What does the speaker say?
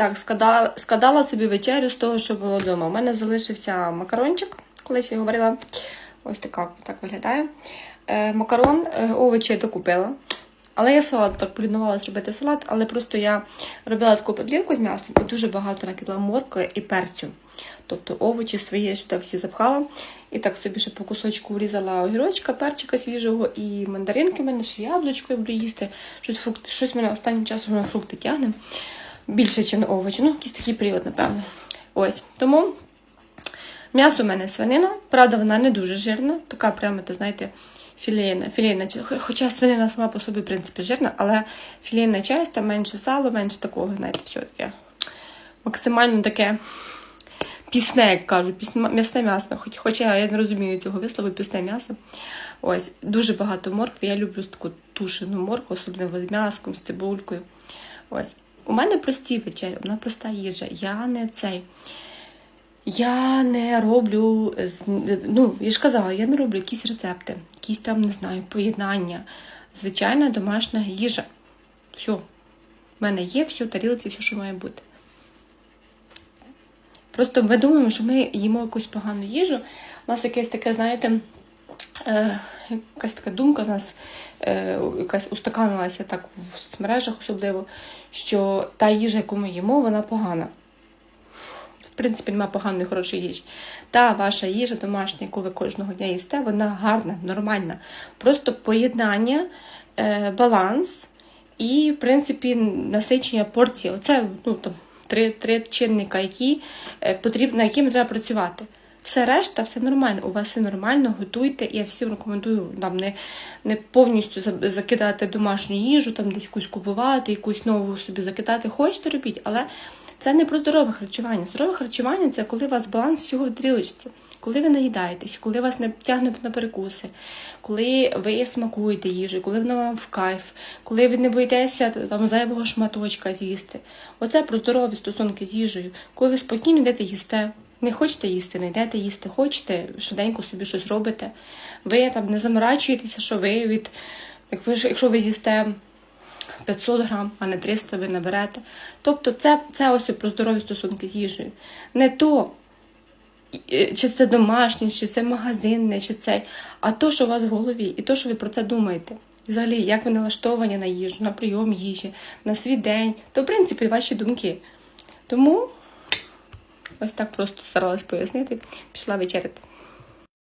Так, складала, складала собі вечерю з того, що було вдома. У мене залишився макарончик, колись я говорила. Ось така так виглядає. Е, макарон, е, овочі я докупила. Але я салат так полінувалася робити салат, але просто я робила таку подлівку з м'ясом і дуже багато накидала моркви і перцю. Тобто овочі свої я сюди всі запхала. І так собі ще по кусочку врізала огірочка, перчика свіжого і мандаринки. У мене ще яблучко я буду їсти. Щось, фрукти, щось мене останнім часом на фрукти тягне. Більше, ніж на овочі. Ну, якийсь такий період, напевно. Ось. Тому м'ясо у мене свинина. Правда, вона не дуже жирна. Така прямо, ти знаєте, філейна. філейна. Хоча свинина сама по собі, в принципі, жирна, але філейна часть, там менше сало, менше такого, знаєте, все таке. Максимально таке пісне, як пісне, м'ясне м'ясо. Хоч, хоча я не розумію цього вислову, пісне м'ясо. Ось, дуже багато моркви. Я люблю таку тушену моркву, особливо з м'яском, з цибулькою. Ось. У мене прості вечері, вона проста їжа. Я не цей. Я не роблю, ну, я ж казала, я не роблю якісь рецепти, якісь там, не знаю, поєднання. Звичайна домашня їжа. Все. В мене є все, тарілці, все, що має бути. Просто ми думаємо, що ми їмо якусь погану їжу. У нас якесь таке, знаєте, е, якась така думка у нас е, якась устаканилася так в соцмережах особливо, що та їжа, яку ми їмо, вона погана. В принципі, немає поганої хорошої їжі. Та ваша їжа домашня, яку ви кожного дня їсте, вона гарна, нормальна. Просто поєднання, е, баланс і, в принципі, насичення порції. Оце ну, там, три, три чинника, які, е, потрібно, якими треба працювати. Все решта, все нормально. У вас все нормально, готуйте. Я всім рекомендую там не, не повністю закидати домашню їжу, там десь якусь купувати, якусь нову собі закидати. Хочете робіть, але це не про здорове харчування. Здорове харчування це коли у вас баланс всього в трілочці, коли ви наїдаєтесь, коли вас не тягне на перекуси, коли ви смакуєте їжу, коли вона вам в кайф, коли ви не боїтеся там зайвого шматочка з'їсти. Оце про здорові стосунки з їжею, коли ви спокійно йдете їсте. Не хочете їсти, не йдете їсти, хочете, швиденько собі щось робите. Ви там не заморачуєтеся, що ви від. Як ви якщо ви з'їсте 500 грам, а не 300 ви наберете. Тобто це, це ось про здорові стосунки з їжею. Не то, е, чи це домашнє, чи це магазинне, чи це, а то, що у вас в голові, і то, що ви про це думаєте. Взагалі, як ви налаштовані на їжу, на прийом їжі, на свій день, то, в принципі, ваші думки. Тому ось так просто старалась пояснити, пішла вечеряти.